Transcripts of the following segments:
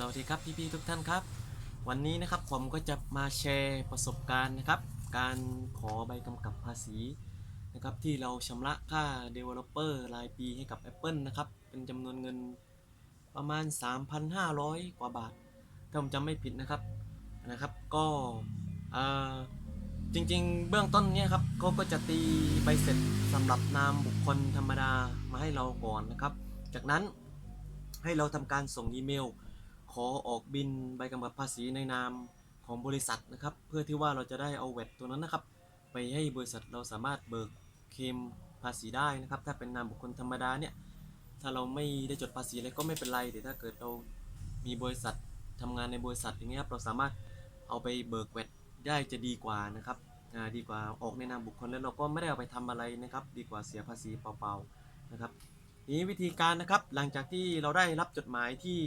สวัสดีครับพี่ๆทุกท่านครับ วันนี้นะครับผมก็จะมาแชร์ประสบการณ์นะครับ การขอใบกำกับภาษีนะครับที่เราชำระค่า Developer รายปีให้กับ Apple นะครับเป็นจำนวนเงินประมาณ 3,500 กว่าบาทถ้าผมจำไม่ผิดนะครับนะครับ ก็อ่าจริงๆ เบื้องต้นเนี่ยครับเขาก็จะตีใบเสร็จสำหรับนามบุคคลธรรมดามาให้เราก่อนนะครับ จากนั้นให้เราทำการส่งอีเมล ขอออกบินใบกำกับภาษีในนามของบริษัทนะครับ เพื่อที่ว่าเราจะได้เอาเวทตัวนั้นนะครับ ไปให้บริษัทเราสามารถเบิกเคมภาษีได้นะครับ ถ้าเป็นนามบุคคลธรรมดาเนี่ยถ้าเราไม่ได้จดภาษีอะไรก็ไม่เป็นไรแต่ถ้าเกิดเรามีบริษัททำงานในบริษัทอย่างเงี้ยเราสามารถเอาไปเบิกเวทได้จะดีกว่านะครับดีกว่าออกในนามบุคคลแล้วเราก็ไม่ได้เอาไปทำอะไรนะครับ ดีกว่าเสียภาษีเปล่าๆนะครับนี้วิธีการนะครับหลังจากที่เราได้รับจดหมายที่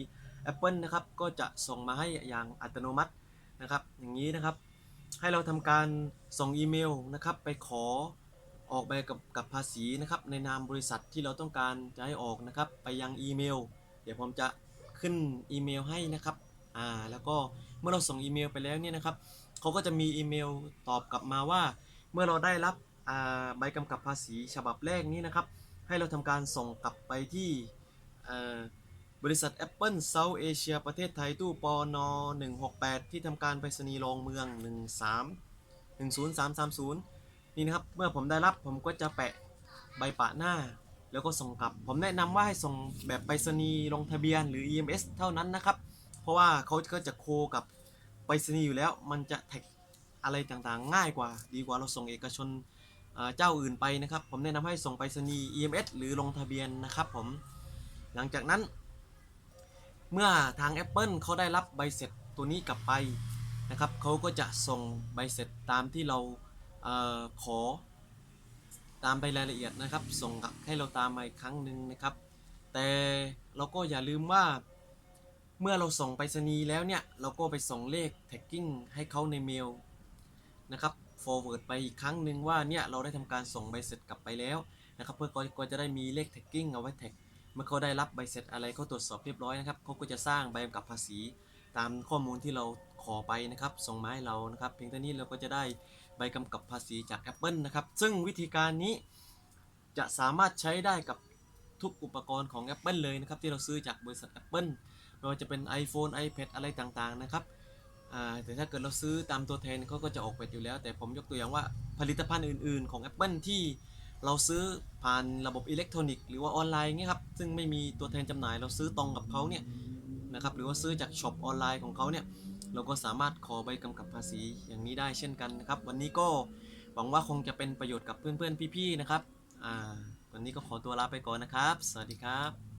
Apple นะครับก็จะส่งมาให้อย่างอัตโนมัตินะครับ อย่างนี้นะครับ ให้เราทำการส่งอีเมลนะครับ ไปขอออกใบกับกับภาษีนะครับในนามบริษัทที่เราต้องการจะให้ออกนะครับ ไปยังอีเมล เดี๋ยวผมจะขึ้นอีเมลให้นะครับอ่าแล้วก็เมื่อเราส่งอีเมลไปแล้วเนี่ยนะครับเขาก็จะมีอีเมลตอบกลับมาว่า เมื่อเราได้รับอ่าใบกำกับภาษีฉบับแรกนี้นะครับ ให้เราทำการส่งกลับไปที่อ่อ บริษัท Apple South Asia ประเทศไทย ตู้ปอน168 ที่ทำการไปรษณีย์รองเมือง 13 10330 นี่นะครับ เมื่อผมได้รับผมก็จะแปะใบปะหน้า แล้วก็ส่งกลับ ผมแนะนำว่าให้ส่งแบบไปรษณีย์ลงทะเบียนหรือ EMS เท่านั้นนะครับ เพราะว่าเขาก็จะโคกับไปรษณีย์อยู่แล้ว มันจะแท็กอะไรต่างๆ ง่ายกว่า ดีกว่าเราส่งเอกชนเอ่อเจ้าอื่นไปนะครับ ผมแนะนำให้ส่งไปรษณีย์ EMS หรือลงทะเบียนนะครับผม หลังจากนั้น เมื่อทาง Apple เขาได้รับใบเสร็จตัวนี้กลับไปนะครับเขาก็จะส่งใบเสร็จตามที่เราเออขอตามใบรายละเอียดนะครับ ส่งกลับให้เราตามมาอีกครั้งหนึ่งนะครับ แต่เราก็อย่าลืมว่า เมื่อเราส่งไปรษณีย์แล้วเนี่ย เราก็ไปส่งเลข tagging ให้เขาในเมลนะครับ forward ไปอีกครั้งหนึ่งว่าเนี่ยเราได้ทำการส่งใบเสร็จกลับไปแล้วนะครับ เพื่อก็จะได้มีเลข tagging เอาไว้แท็ก เมื่อเขาได้รับใบเสร็จอะไรเขาตรวจสอบเรียบร้อยนะครับเขาก็จะสร้างใบกำกับภาษี ตามข้อมูลที่เราขอไปนะครับ ส่งมาให้เรานะครับ เพียงเท่านี้เราก็จะได้ใบกำกับภาษีจาก Apple นะครับ ซึ่งวิธีการนี้จะสามารถใช้ได้กับทุกอุปกรณ์ของ Apple เลยนะครับ ที่เราซื้อจากบริษัท Apple ไม่ว่าจะเป็น iPhone iPad อะไรต่างๆนะครับแต่ถ้าเกิดเราซื้อตามตัวแทนเขาก็จะออกแบอยู่แล้ว แต่ผมยกตัวอย่างว่าผลิตภัณฑ์อื่นๆของ Apple ที่ เราซื้อผ่านระบบอิเล็กทรอนิกส์หรือว่าออนไลน์เงี้ยครับซึ่งไม่มีตัวแทนจำหน่าย เราซื้อตรงกับเขาเนี่ยนะครับหรือว่าซื้อจากช็อปออนไลน์ของเขาเนี่ยเราก็สามารถขอใบกำกับภาษีอย่างนี้ได้เช่นกันนะครับ วันนี้ก็หวังว่าคงจะเป็นประโยชน์กับเพื่อนๆพี่ๆนะครับอ่าวันนี้ก็ขอตัวลาไปก่อนนะครับ สวัสดีครับ